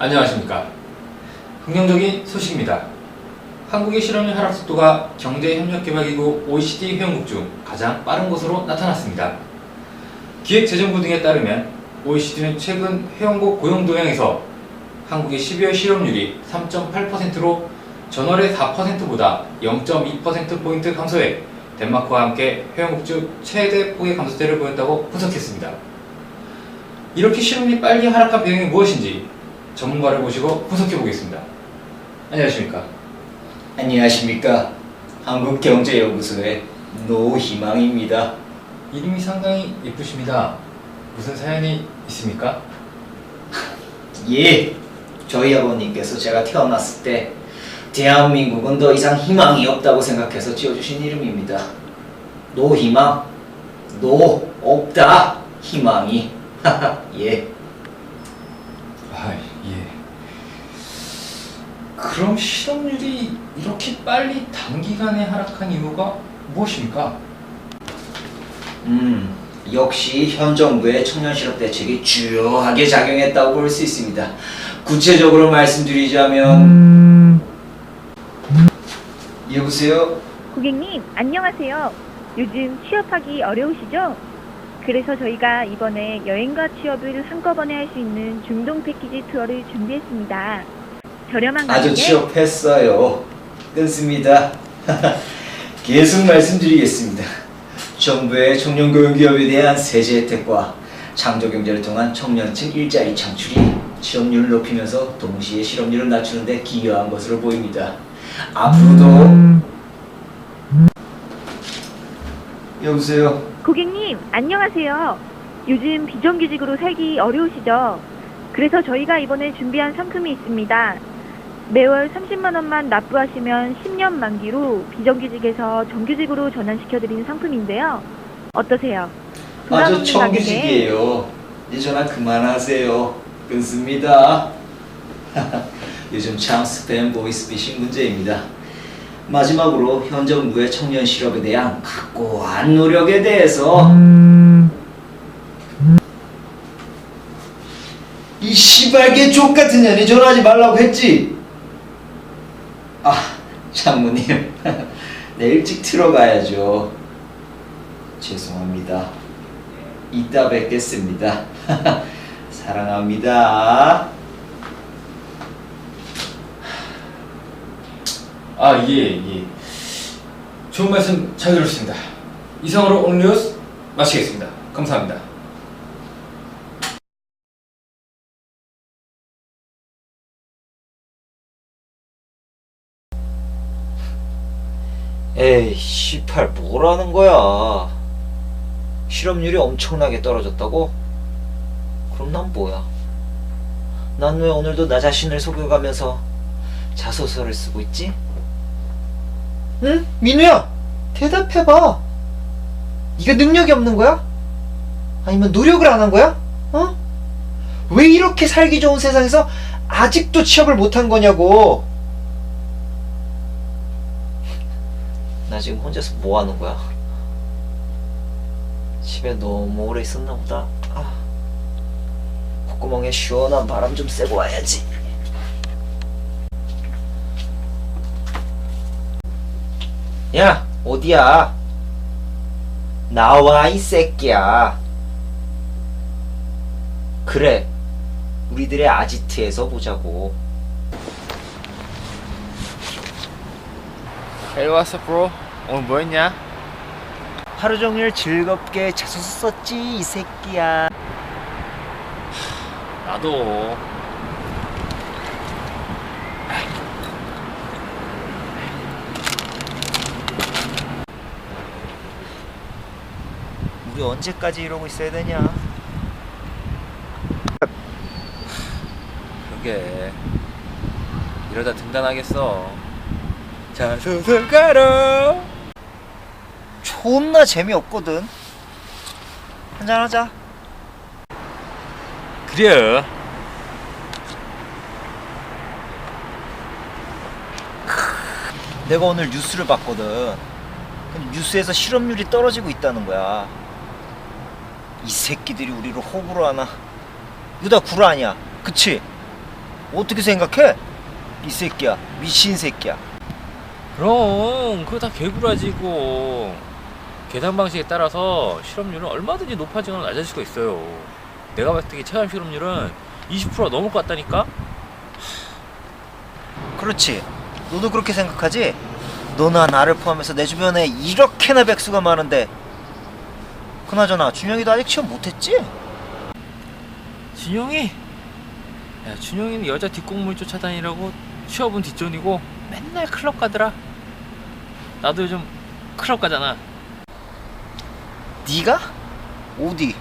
안녕하십니까. 긍정적인 소식입니다. 한국의 실업률 하락 속도가 경제협력개발기구 OECD 회원국 중 가장 빠른 것으로 나타났습니다. 기획재정부 등에 따르면 OECD는 최근 회원국 고용 도형에서 한국의 12월 실업률이 3.8%로 전월의 4%보다 0.2%포인트 감소해 덴마크와 함께 회원국 중 최대 폭의 감소세를 보였다고 분석했습니다. 이렇게 실업률이 빨리 하락한 배경이 무엇인지 전문가를 모시고 분석해 보겠습니다. 안녕하십니까? 안녕하십니까. 한국경제연구소의 노희망입니다. 이름이 상당히 예쁘십니다. 무슨 사연이 있습니까? 예, 저희 아버님께서 제가 태어났을 때 대한민국은 더 이상 희망이 없다고 생각해서 지어주신 이름입니다. 노희망, 노 없다 희망이. 예. 아, 예. 그럼 실업률이 이렇게 빨리 단기간에 하락한 이유가 무엇입니까? 음, 역시 현 정부의 청년 실업 대책이 주요하게 작용했다고 볼 수 있습니다. 구체적으로 말씀드리자면 여보세요? 고객님, 안녕하세요. 요즘 취업하기 어려우시죠? 그래서 저희가 이번에 여행과 취업을 한꺼번에 할 수 있는 중동 패키지 투어를 준비했습니다. 저렴한 아주 가격에 취업했어요. 끊습니다. 계속 말씀드리겠습니다. 정부의 청년 고용 기업에 대한 세제 혜택과 창조 경제를 통한 청년층 일자리 창출이 취업률을 높이면서 동시에 실업률을 낮추는 데 기여한 것으로 보입니다. 앞으로도 여보세요. 고객님, 안녕하세요. 요즘 비정규직으로 살기 어려우시죠? 그래서 저희가 이번에 준비한 상품이 있습니다. 매월 30만 원만 납부하시면 10년 만기로 비정규직에서 정규직으로 전환시켜드리는 상품인데요. 어떠세요? 없는 가격에 청규직이에요. 이제 전화 그만하세요. 끊습니다. 요즘 참 스팸 보이스피싱 문제입니다. 마지막으로 현 정부의 청년 실업에 대한 각고한 노력에 대해서 이 시발개 족 같은 년이 전화하지 말라고 했지. 아, 장모님. 네, 일찍 들어가야죠. 죄송합니다. 이따 뵙겠습니다. 사랑합니다. 아, 예, 예. 좋은 말씀 잘 들었습니다. 이상으로 오늘 뉴스 마치겠습니다. 감사합니다. 에이, 18 뭐라는 거야? 실업률이 엄청나게 떨어졌다고? 그럼 난 뭐야? 난 왜 오늘도 나 자신을 속여가면서 자소서를 쓰고 있지? 응? 민우야! 대답해봐! 네가 능력이 없는 거야? 아니면 노력을 안 한 거야? 어? 왜 이렇게 살기 좋은 세상에서 아직도 취업을 못한 거냐고! 나 지금 혼자서 뭐 하는 거야? 집에 너무 오래 있었나 보다. 아. 콧구멍에 시원한 바람 좀 쐬고 와야지. 야, 어디야? 나와, 이 새끼야. 그래. 우리들의 아지트에서 보자고. Hey, what's? 오늘 뭐 했냐? 하루 종일 즐겁게 자소서 썼지, 이 새끼야. 나도. 우리 언제까지 이러고 있어야 되냐? 그게 이러다 등단하겠어. 자소서 가라. 존나 재미없거든. 한잔하자. 그래. 내가 오늘 뉴스를 봤거든. 근데 뉴스에서 실업률이 떨어지고 있다는 거야. 이 새끼들이 우리를 호구로 하나? 이거 다 구라 아니야? 그치? 어떻게 생각해? 이 새끼야 미친 새끼야 그럼 그거 다 개구라지고 계산 방식에 따라서 실업률은 얼마든지 높아지거나 낮아질 수가 있어요. 내가 봤을 때 체감 실업률은 20%가 넘을 것 같다니까? 그렇지 너도 그렇게 생각하지? 너나 나를 포함해서 내 주변에 이렇게나 백수가 많은데 그나저나 준영이도 아직 취업 못했지? 준영이? 야, 준영이는 여자 뒷공물 쫓아다니라고 취업은 뒷전이고 맨날 클럽 가더라. 나도 요즘 클럽 가잖아. 네가? 어디?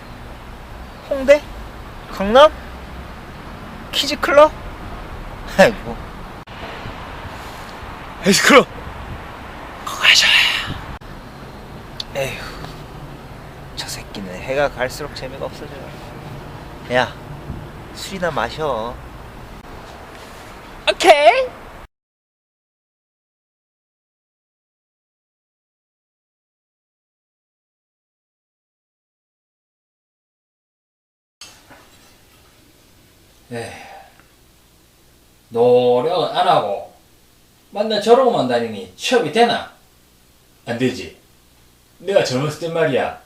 홍대? 강남? 키즈클럽? 아이고 헬스클럽! 에휴 저 새끼는 해가 갈수록 재미가 없어져 야 술이나 마셔 오케이! 노력은 안 하고 맨날 저러고만 다니니 취업이 되나? 안 되지. 내가 젊었을 땐 말이야.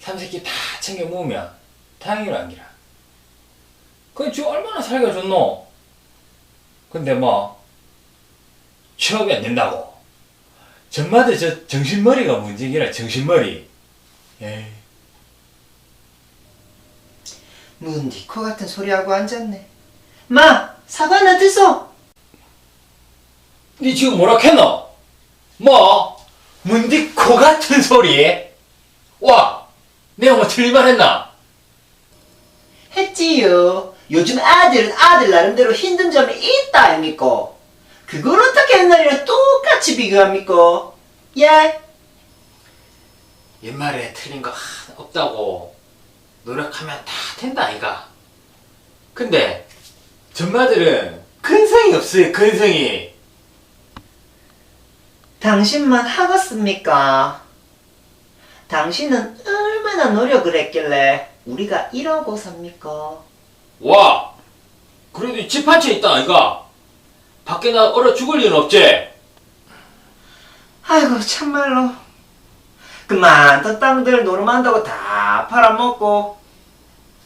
삼새끼 다 챙겨 모으면 다행이라 안기라. 그건 지금 얼마나 살기가 좋노? 근데 뭐 취업이 안 된다고. 전마다 저 정신머리가 문제기라 정신머리. 에이. 문디코 같은 소리하고 앉았네 마! 사과는 어딨어? 니 지금 뭐라 했노? 뭐? 문디 코 같은 소리? 와! 내가 뭐 틀릴만 했나? 했지요 요즘 아들은 아들 나름대로 힘든 점이 있다 아닙니까? 그걸 어떻게 옛날이랑 똑같이 비교합니까? 예? 옛말에 틀린 거 하나 없다고 노력하면 다 된다 아이가 근데 전마들은 근성이 없어요 근성이 당신만 하겠습니까? 당신은 얼마나 노력을 했길래 우리가 이러고 삽니까? 와! 그래도 집 한 채 있다 아이가 밖에 나 얼어 죽을 일은 없지? 아이고 참말로 그만. 땅들 노름한다고 다 팔아먹고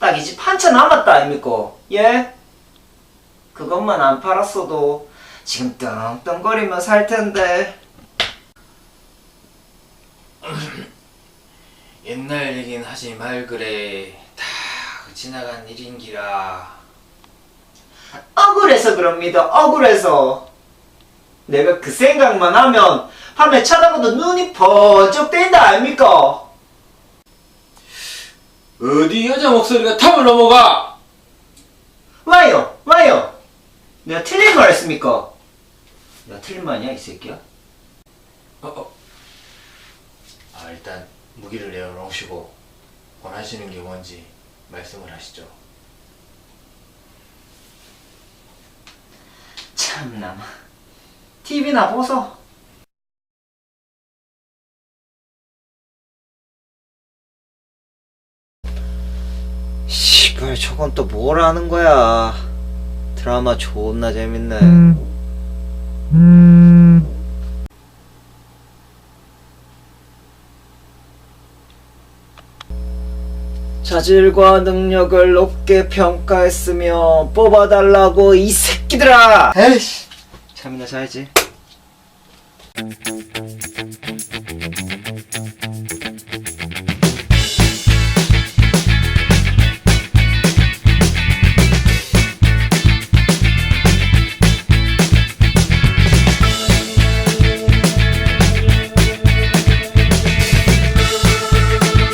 딱이집한채 남았다 아닙니까? 예? 그것만 안 팔았어도 지금 떵떵거리며 살 텐데. 옛날 얘긴 하지 말 그래. 다 지나간 일인기라. 억울해서 그럽니다. 억울해서. 내가 그 생각만 하면 밤에 자다가도 눈이 번쩍 뜬다 아닙니까? 어디 여자 목소리가 탑을 넘어가 와요 와요 내가 틀린 말 했습니까? 내가 틀린 말이야 이 새끼야? 어, 어. 아, 일단 무기를 내어놓으시고 원하시는 게 뭔지 말씀을 하시죠. 참나 TV나 보소 저건 또뭘 하는 거야? 드라마 존나 재밌네. 자질과 능력을 높게 평가했으며 뽑아달라고 이 새끼들아! 에이씨. 잠이나 자야지